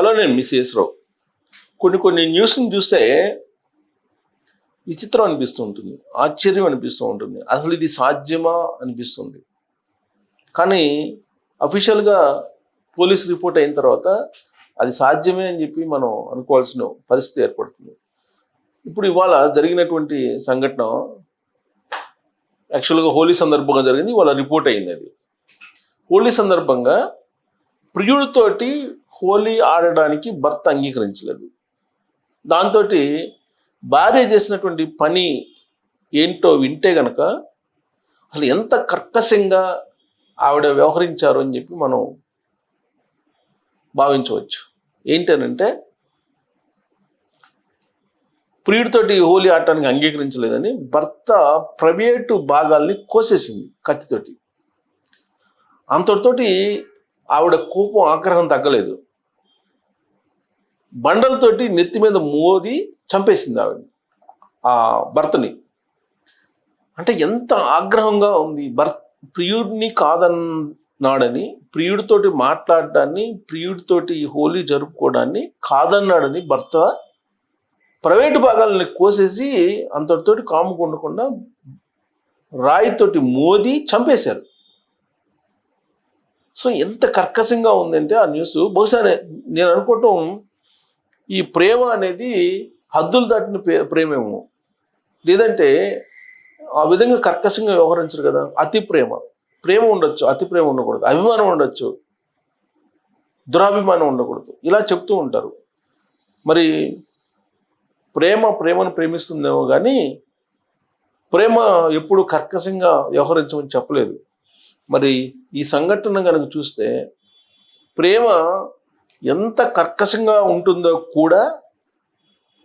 Hello నేను miss రావు. కొన్ని కొన్ని న్యూస్ని చూస్తే విచిత్రం అనిపిస్తూ ఉంటుంది ఆశ్చర్యం అనిపిస్తూ ఉంటుంది. అసలు ఇది సాధ్యమా అనిపిస్తుంది. కానీ అఫీషియల్గా పోలీస్ రిపోర్ట్ అయిన తర్వాత అది సాధ్యమే అని చెప్పి మనం అనుకోవాల్సిన పరిస్థితి ఏర్పడుతుంది. ఇప్పుడు ఇవాళ జరిగినటువంటి సంఘటన యాక్చువల్గా హోలీ సందర్భంగా జరిగింది ఇవాళ రిపోర్ట్ అయింది అది. హోలీ సందర్భంగా ప్రియుడితోటి హోలీ ఆడడానికి భర్త అంగీకరించలేదు. దాంతో భార్య చేసినటువంటి పని ఏంటో వింటే గనక అసలు ఎంత కర్కశంగా ఆవిడ వ్యవహరించారు అని చెప్పి మనం భావించవచ్చు. ఏంటనంటే ప్రియుడితోటి హోలీ ఆడటానికి అంగీకరించలేదని భర్త ప్రైవేటు భాగాల్ని కోసేసింది కత్తితోటి. అంతటితోటి ఆవిడ కోపం ఆగ్రహం తగ్గలేదు. బండలతోటి నెత్తి మీద మోది చంపేసింది ఆవిడ ఆ భర్తని. అంటే ఎంత ఆగ్రహంగా ఉంది. భర్త ప్రియుడిని కాదన్నాడని ప్రియుడితోటి మాట్లాడడాన్ని ప్రియుడితోటి హోలీ జరుపుకోవడాన్ని కాదన్నాడని భర్త ప్రైవేటు భాగాలని కోసేసి అంతటితోటి కాముకుండకుండా రాయితోటి మోది చంపేశారు. సో ఎంత కర్కశంగా ఉందంటే ఆ న్యూస్. బహుశా నేను అనుకోవటం ఈ ప్రేమ అనేది హద్దులు దాటిన ప్రే- ప్రేమేమో. లేదంటే ఆ విధంగా కర్కశంగా వ్యవహరించరు కదా. అతి ప్రేమ. ప్రేమ ఉండొచ్చు అతి ప్రేమ ఉండకూడదు. అభిమానం ఉండొచ్చు దురాభిమానం ఉండకూడదు. ఇలా చెప్తూ ఉంటారు. మరి ప్రేమ ప్రేమను ప్రేమిస్తుందేమో కానీ ప్రేమ ఎప్పుడు కర్కశంగా వ్యవహరించమని చెప్పలేదు. మరి ఈ సంఘటన కనుక చూస్తే ప్రేమ ఎంత కర్కశంగా ఉంటుందో కూడా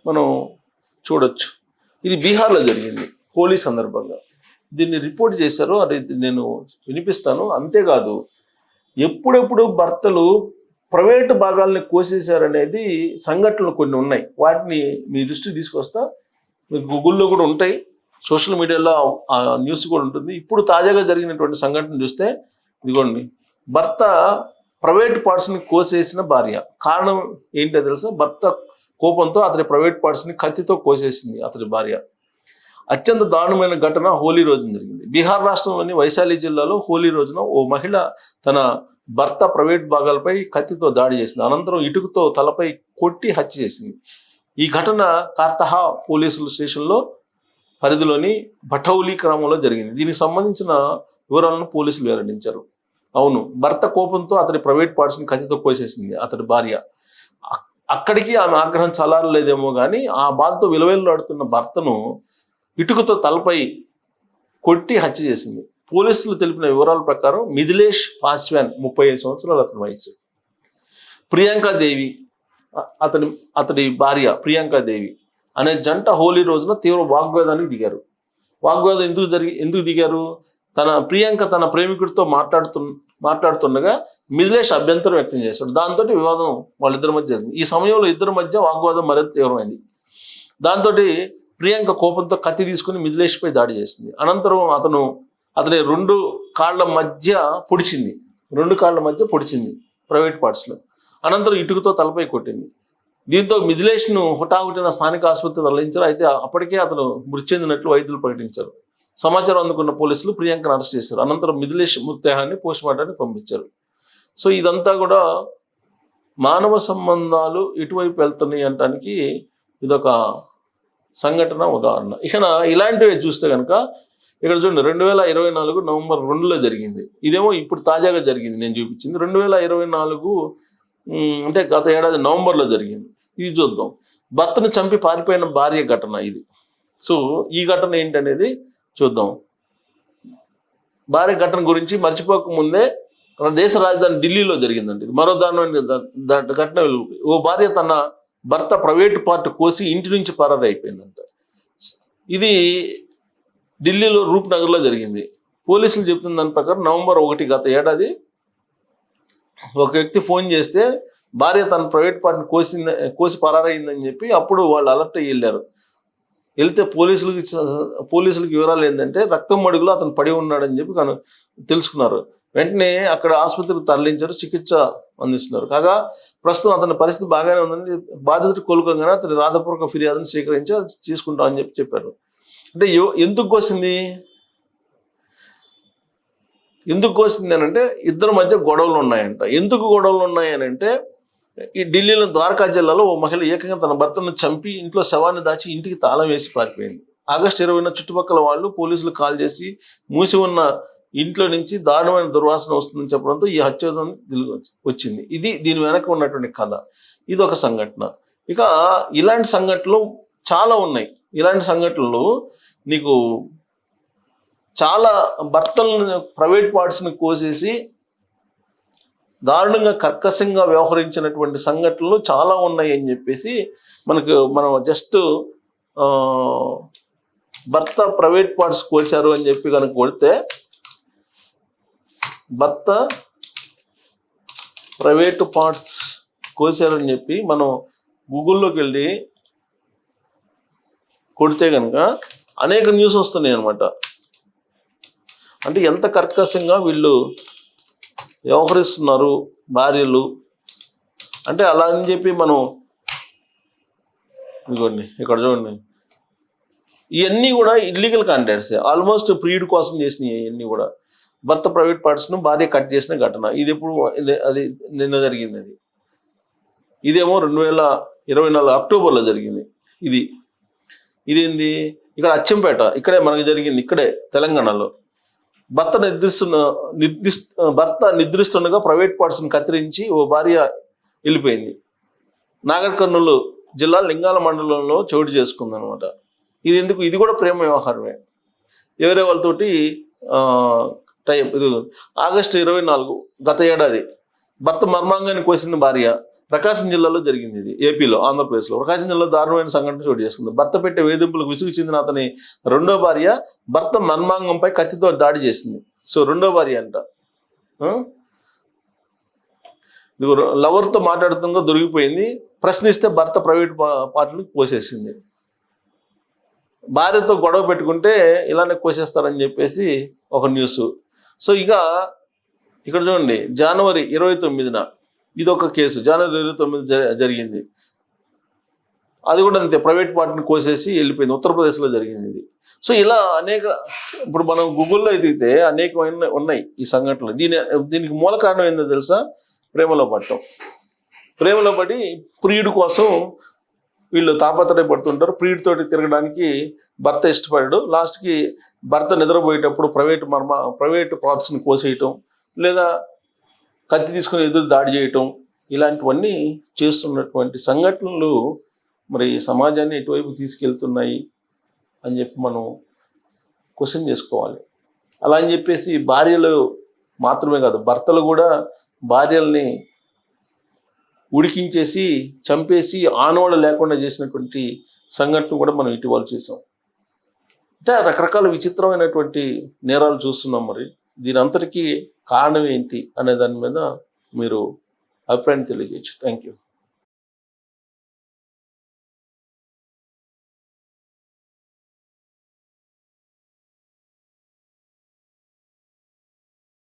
మనం చూడొచ్చు. ఇది బీహార్లో జరిగింది హోలీ సందర్భంగా. దీన్ని రిపోర్ట్ చేశారు అది నేను వినిపిస్తాను. అంతేకాదు ఎప్పుడెప్పుడు భర్తలు ప్రైవేటు భాగాల్ని కోసేశారనేది సంఘటనలు కొన్ని ఉన్నాయి. వాటిని మీ దృష్టికి తీసుకొస్తా మీకు గూగుల్లో కూడా ఉంటాయి. సోషల్ మీడియాలో ఆ న్యూస్ కూడా ఉంటుంది. ఇప్పుడు తాజాగా జరిగినటువంటి సంఘటన చూస్తే ఇదిగోండి. భర్త ప్రైవేట్ పార్ట్స్ని కోసేసిన భార్య. కారణం ఏంటో తెలుసా? భర్త కోపంతో అతని ప్రైవేట్ పార్ట్స్ని కత్తితో కోసేసింది అతని భార్య. అత్యంత దారుణమైన ఘటన హోలీ రోజున జరిగింది. బీహార్ రాష్ట్రంలోని వైశాలి జిల్లాలో హోలీ రోజున ఓ మహిళ తన భర్త ప్రైవేట్ భాగాలపై కత్తితో దాడి చేసింది. అనంతరం ఇటుకతో తలపై కొట్టి హత్య చేసింది. ఈ ఘటన కార్తహా పోలీసుల స్టేషన్లో పరిధిలోని భటౌలి గ్రామంలో జరిగింది. దీనికి సంబంధించిన వివరాలను పోలీసులు వెల్లడించారు. అవును భర్త కోపంతో అతడి ప్రైవేట్ పార్ట్స్ని కత్తితో కోసేసింది అతడి భార్య. అక్కడికి ఆమె ఆగ్రహం చలారలేదేమో కానీ ఆ బాధతో విలువెల్లాడుతున్న భర్తను ఇటుకతో తలపై కొట్టి హత్య చేసింది. పోలీసులు తెలిపిన వివరాల ప్రకారం మిథిలేష్ పాస్వాన్ ముప్పై ఐదు సంవత్సరాలు అతని వయసు ప్రియాంక దేవి అతని అతడి భార్య ప్రియాంకా దేవి అనే జంట హోలీ రోజున తీవ్ర వాగ్వాదానికి దిగారు. వాగ్వాదం ఎందుకు జరిగి ఎందుకు దిగారు? తన ప్రియాంక తన ప్రేమికుడితో మాట్లాడుతు మాట్లాడుతుండగా మిథిలేష్ అభ్యంతరం వ్యక్తం చేశాడు. దాంతో వివాదం వాళ్ళిద్దరి మధ్య జరిగింది. ఈ సమయంలో ఇద్దరి మధ్య వాగ్వాదం మరింత తీవ్రమైంది. దాంతో ప్రియాంక కోపంతో కత్తి తీసుకుని మిథిలేష్పై దాడి చేసింది. అనంతరం అతను అతని రెండు కాళ్ళ మధ్య పొడిచింది. రెండు కాళ్ళ మధ్య పొడిచింది ప్రైవేట్ పార్ట్స్లో. అనంతరం ఇటుకతో తలపై కొట్టింది. దీంతో మిథిలేష్ను హుటాహుటిన స్థానిక ఆసుపత్రికి తరలించారు. అయితే అప్పటికే అతను మృతి చెందినట్లు వైద్యులు ప్రకటించారు. సమాచారం అందుకున్న పోలీసులు ప్రియాంకను అరెస్ట్ చేశారు. అనంతరం మిథిలేష్ మృతదేహాన్ని పోస్ట్ మార్టానికి పంపించారు. సో ఇదంతా కూడా మానవ సంబంధాలు ఎటువైపు వెళ్తున్నాయి అనటానికి ఇదొక సంఘటన ఉదాహరణ. ఇక ఇలాంటివి చూస్తే కనుక ఇక్కడ చూడండి రెండు వేల ఇరవై నాలుగు నవంబర్ రెండులో జరిగింది. ఇదేమో ఇప్పుడు తాజాగా జరిగింది నేను చూపించింది. రెండు వేల ఇరవై నాలుగు అంటే గత ఏడాది నవంబర్లో జరిగింది. ఇది చూద్దాం భర్తను చంపి పారిపోయిన భార్య ఘటన ఇది. సో ఈ ఘటన ఏంటనేది చూద్దాం. భార్య ఘటన గురించి మర్చిపోక ముందే మన దేశ రాజధాని ఢిల్లీలో జరిగిందండి మరో దాని ఘటన ఓ భార్య తన భర్త ప్రైవేటు పార్ట్ కోసి ఇంటి నుంచి పరారైపోయిందంట. ఇది ఢిల్లీలో రూప్నగర్లో జరిగింది. పోలీసులు చెప్తున్న దాని ప్రకారం నవంబర్ ఒకటి గత ఏడాది ఒక వ్యక్తి ఫోన్ చేస్తే భార్య తన ప్రైవేట్ పార్టీని కోసింది కోసి పరారైందని చెప్పి అప్పుడు వాళ్ళు అలర్ట్ అయ్యి వెళ్ళారు. వెళ్తే పోలీసులకి ఇచ్చిన- పోలీసులకి వివరాలు ఏంటంటే రక్తం మడుగులో అతను పడి ఉన్నాడని చెప్పి కను తెలుసుకున్నారు. వెంటనే అక్కడ ఆసుపత్రికి తరలించారు చికిత్స అందిస్తున్నారు. కాగా ప్రస్తుతం అతని పరిస్థితి బాగానే ఉందని బాధితుడు కోలుకోగానే అతని రాధపూర్వక ఫిర్యాదును స్వీకరించి అది తీసుకుంటామని చెప్పి చెప్పారు. అంటే ఎందుకు కోసింది? ఎందుకు కోసింది అని అంటే ఇద్దరి మధ్య గొడవలు ఉన్నాయంట. ఎందుకు గొడవలు ఉన్నాయని అంటే ఈ ఢిల్లీలో ద్వారకా జిల్లాలో ఓ మహిళ ఏకంగా తన భర్తను చంపి ఇంట్లో శవాన్ని దాచి ఇంటికి తాళం వేసి పారిపోయింది. ఆగస్టు ఇరవైన చుట్టుపక్కల వాళ్ళు పోలీసులు కాల్ చేసి మూసి ఉన్న ఇంట్లో నుంచి దారుణమైన దుర్వాసన వస్తుందని చెప్పడంతో ఈ హత్యోదం వచ్చింది. ఇది దీని వెనక ఉన్నటువంటి కథ. ఇది ఒక సంఘటన. ఇక ఇలాంటి సంఘటనలు చాలా ఉన్నాయి. ఇలాంటి సంఘటనలు నీకు చాలా భర్తలను ప్రైవేట్ పార్ట్స్ని కోసేసి దారుణంగా కర్కశంగా వ్యవహరించినటువంటి సంఘటనలు చాలా ఉన్నాయి అని చెప్పేసి మనకు మనం జస్ట్ భర్త ప్రైవేట్ పార్ట్స్ కోల్చారు అని చెప్పి కనుక కొడితే భర్త ప్రైవేట్ పార్ట్స్ కోసారని చెప్పి మనం గూగుల్లోకి వెళ్ళి కొడితే కనుక అనేక న్యూస్ వస్తున్నాయి అనమాట అంటే ఎంత కర్కశంగా వీళ్ళు వ్యవహరిస్తున్నారు భార్యలు. అంటే అలా అని చెప్పి మనం ఇదిగోండి ఇక్కడ చూడండి. ఇవన్నీ కూడా ఇల్లీగల్ కాంటాక్ట్స్ ఆల్మోస్ట్ ప్రీడ్ కోసం చేసినాయి ఇవన్నీ కూడా. భర్త ప్రైవేట్ పార్ట్స్ను భార్య కట్ చేసిన ఘటన. ఇది ఎప్పుడు అది నిన్న జరిగింది అది. ఇదేమో రెండు వేల ఇరవై నాలుగు అక్టోబర్లో జరిగింది ఇది. ఇదేంది? ఇక్కడ అచ్చంపేట ఇక్కడే మనకు జరిగింది ఇక్కడే తెలంగాణలో. భర్త నిద్రిస్తున్న నిర్దిస్ భర్త నిద్రిస్తుండగా ప్రైవేట్ పార్ట్స్ని కత్తిరించి ఓ భార్య వెళ్ళిపోయింది. నాగర్ కర్నూలు జిల్లా లింగాల మండలంలో చోటు చేసుకుంది అనమాట ఇది ఎందుకు ఇది కూడా ప్రేమ వ్యవహారమే. ఎవరే వాళ్ళతోటి టైం ఇది ఆగస్టు ఇరవై నాలుగు గత ఏడాది భర్త మర్మాంగాన్ని కోసిన భార్య ప్రకాశం జిల్లాలో జరిగింది ఇది ఏపీలో ఆంధ్రప్రదేశ్లో. ప్రకాశం జిల్లాలో దారుణమైన సంఘటన చోటు చేసుకుంది. భర్త పెట్టే వేధింపులకు విసుగు చెందిన అతని రెండో భార్య భర్త మన్మాంగంపై కత్తితో దాడి చేసింది. సో రెండో భార్య అంట. లవర్తో మాట్లాడుతుండగా దొరికిపోయింది. ప్రశ్నిస్తే భర్త ప్రైవేట్ పార్టీలు కోసేసింది. భార్యతో గొడవ పెట్టుకుంటే ఇలానే కోసేస్తారని చెప్పేసి ఒక న్యూస్. సో ఇక ఇక్కడ చూడండి జనవరి ఇరవై తొమ్మిదిన ఇది ఒక కేసు. జనవరి ఇరవై తొమ్మిది జరిగింది. అది కూడా అంతే. ప్రైవేట్ పార్టీని కోసేసి వెళ్ళిపోయింది. ఉత్తరప్రదేశ్లో జరిగింది ఇది. సో ఇలా అనేక ఇప్పుడు మనం గూగుల్లో ఎదిగితే అనేకమైన ఉన్నాయి ఈ సంఘటనలు. దీని దీనికి మూల కారణం ఏందో తెలుసా? ప్రేమలో పట్టడం ప్రేమలో పడి ప్రియుడు కోసం వీళ్ళు తాపత్రయపడుతుంటారు ప్రియుడి తిరగడానికి భర్త ఇష్టపడడు. లాస్ట్కి భర్త నిద్రపోయేటప్పుడు ప్రైవేట్ మర్మ ప్రైవేట్ పార్ట్స్ని కోసేయటం లేదా కత్తి తీసుకుని ఎదురు దాడి చేయటం ఇలాంటివన్నీ చేస్తున్నటువంటి సంఘటనలు మరి సమాజాన్ని ఎటువైపు తీసుకెళ్తున్నాయి అని చెప్పి మనం క్వశ్చన్ చేసుకోవాలి. అలా అని చెప్పేసి భార్యలు మాత్రమే కాదు భర్తలు కూడా భార్యల్ని ఉడికించేసి చంపేసి ఆనవాళ్ళు లేకుండా చేసినటువంటి సంఘటన కూడా మనం ఇటీవల చేసాం అంటే రకరకాల విచిత్రమైనటువంటి నేరాలు చూస్తున్నాం మరి. దీని అంతటికీ కారణం ఏంటి అనే దాని మీద మీరు అభిప్రాయం తెలియజేయచ్చు. Thank you